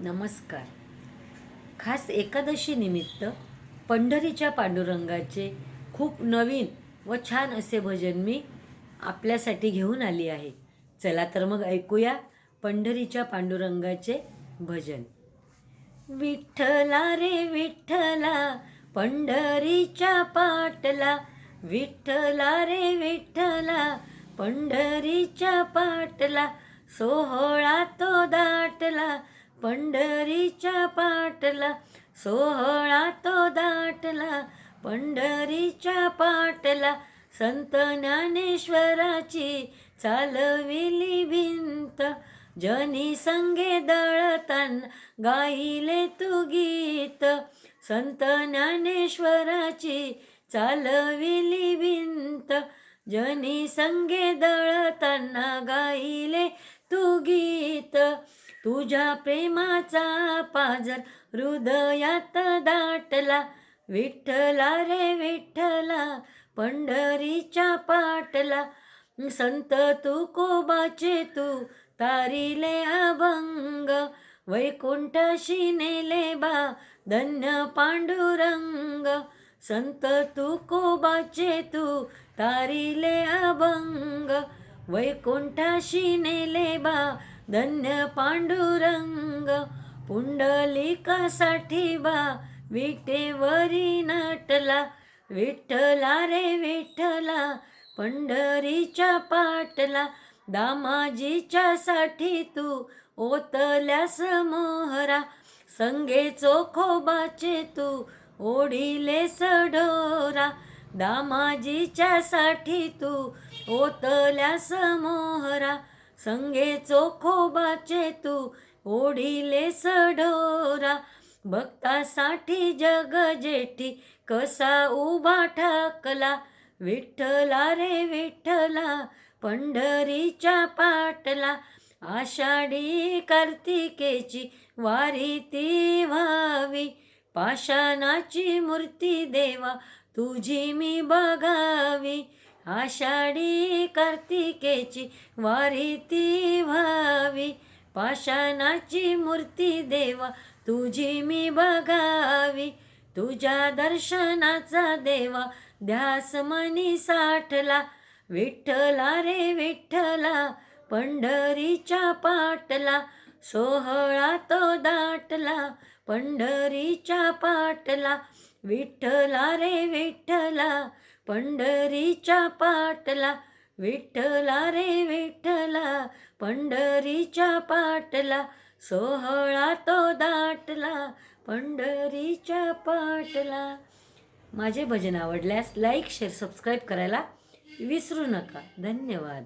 नमस्कार. खास एकादशी निमित्त पंढरीच्या पांडुरंगाचे खूप नवीन व छान असे भजन मी आपल्यासाठी घेऊन आली आहे. चला तर मग ऐकूया पंढरीच्या पांडुरंगाचे भजन. विठ्ठला रे विठ्ठला पंढरीच्या पाटला. विठ्ठला रे विठ्ठला पंढरीच्या पाटला. सोहळा तो दाटला. पंढरीच्या पाटला सोहळा तो दाटला. पंढरीच्या पाटला संत ज्ञानेश्वराची चालविली भिंत. जनी संगे दळताना गाईले तू गीत. संत ज्ञानेश्वराची चालविली भिंत. जनी संगे दळताना गाईले तू गीत. तुझ्या प्रेमाचा पाजर हृदयात दाटला. विठ्ठला रे विठ्ठला पंढरीच्या पाटला. संत तू कोबाचे तू तारिले अभंग. वैकुंठाशी नेले बा धन्य पांडुरंग. संत तू कोबाचे तू तारिले अभंग. वैकुंठाशी नेले बा धन्य पांडुरंग पुंडलिकासाठी बा विटेवरी नटला विठ्ठला रे विठ्ठला पंढरीच्या पाटला दामाजीच्या साठी तू ओतल्यास मोहरा संगे चोखोबाचे तू ओढिले सडोरा दामाजीच्या साठी तू ओतल्यास मोहरा संगे चोखोबाचे तू ओढिले सढोरा. भक्तासाठी जग जेठी कसा उभा ठाकला. विठ्ठला रे विठ्ठला पंढरीच्या पाटला. आषाढी कार्तिकेची वारी ती व्हावी. पाषाणाची मूर्ती देवा तुझी मी बघावी. आषाढी कार्तिकेची वारी ती व्हावी. पाषाणाची मूर्ती देवा तुझी मी बघावी. तुझ्या दर्शनाचा देवा ध्यास मनी साठला. विठ्ठला रे विठ्ठला पंढरीच्या पाटला. सोहळा तो दाटला पंढरीच्या पाटला. विठ्ठला रे विठ्ठला पंढरीच्या पाटला विठ्ठला रे विठ्ठला पंढरीच्या पाटला सोहळा तो दाटला पंढरीच्या पाटला. माझे भजन आवडल्यास लाईक शेअर सबस्क्राईब करायला विसरू नका. धन्यवाद.